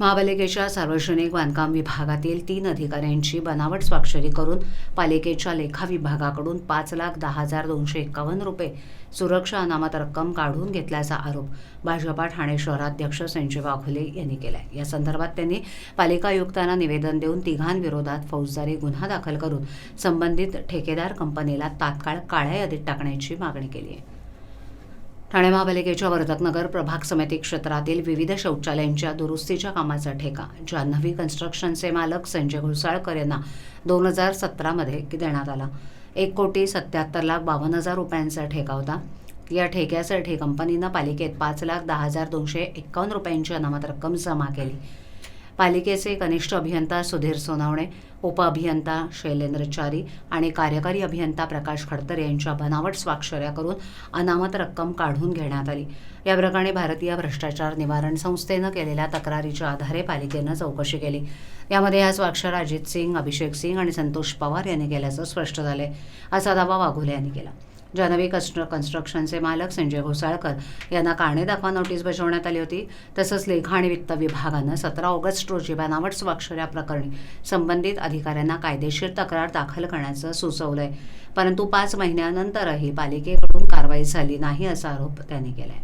महापालिकेच्या सार्वजनिक बांधकाम विभागातील तीन अधिकाऱ्यांची बनावट स्वाक्षरी करून पालिकेच्या लेखा विभागाकडून पाच लाख दहा हजार दोनशे एकावन्न रुपये सुरक्षा अनामत रक्कम काढून घेतल्याचा आरोप भाजपा ठाणे शहराध्यक्ष संजय वाघोले यांनी केलाय. या संदर्भात त्यांनी पालिका आयुक्तांना निवेदन देऊन तिघांविरोधात फौजदारी गुन्हा दाखल करून संबंधित ठेकेदार कंपनीला तात्काळ काळ्या यादीत टाकण्याची मागणी केली आहे. ठाणे महापालिकेच्या वर्धकनगर प्रभाग समिती क्षेत्रातील विविध शौचालयांच्या दुरुस्तीच्या कामाचा ठेका जान्हवी कन्स्ट्रक्शनचे मालक संजय घुसाळकर यांना दोन हजार सतरामध्ये देण्यात आला. एक कोटी सत्याहत्तर लाख बावन्न हजार रुपयांचा ठेका होता. या ठेक्यासाठी कंपनीनं पालिकेत पाच लाख दहा हजार दोनशे एक्कावन्न रुपयांची अनामत रक्कम जमा केली. पालिकेचे कनिष्ठ अभियंता सुधीर सोनावणे उपअभियंता शैलेंद्र चारी आणि कार्यकारी अभियंता प्रकाश खडतर यांच्या बनावट स्वाक्षऱ्या करून अनामत रक्कम काढून घेण्यात आली. या प्रकरणी भारतीय भ्रष्टाचार निवारण संस्थेनं केलेल्या तक्रारीच्या आधारे पालिकेनं चौकशी केली. यामध्ये या स्वाक्षर अजित सिंग अभिषेक सिंग आणि संतोष पवार यांनी केल्याचं स्पष्ट झालंय. असा दावा वाघोले यांनी केला. जानवी कन्स्ट्र कन्स्ट्रक्शनचे मालक संजय घोसाळकर यांना कारणे दाखवा नोटीस बजावण्यात आली होती. तसंच लेखा आणि वित्त विभागानं सतरा ऑगस्ट रोजी बनावट स्वाक्षऱ्या प्रकरणी संबंधित अधिकाऱ्यांना कायदेशीर तक्रार दाखल करण्याचं सुचवलंय. परंतु पाच महिन्यानंतरही पालिकेकडून कारवाई झाली नाही असा आरोप त्यांनी केलाय.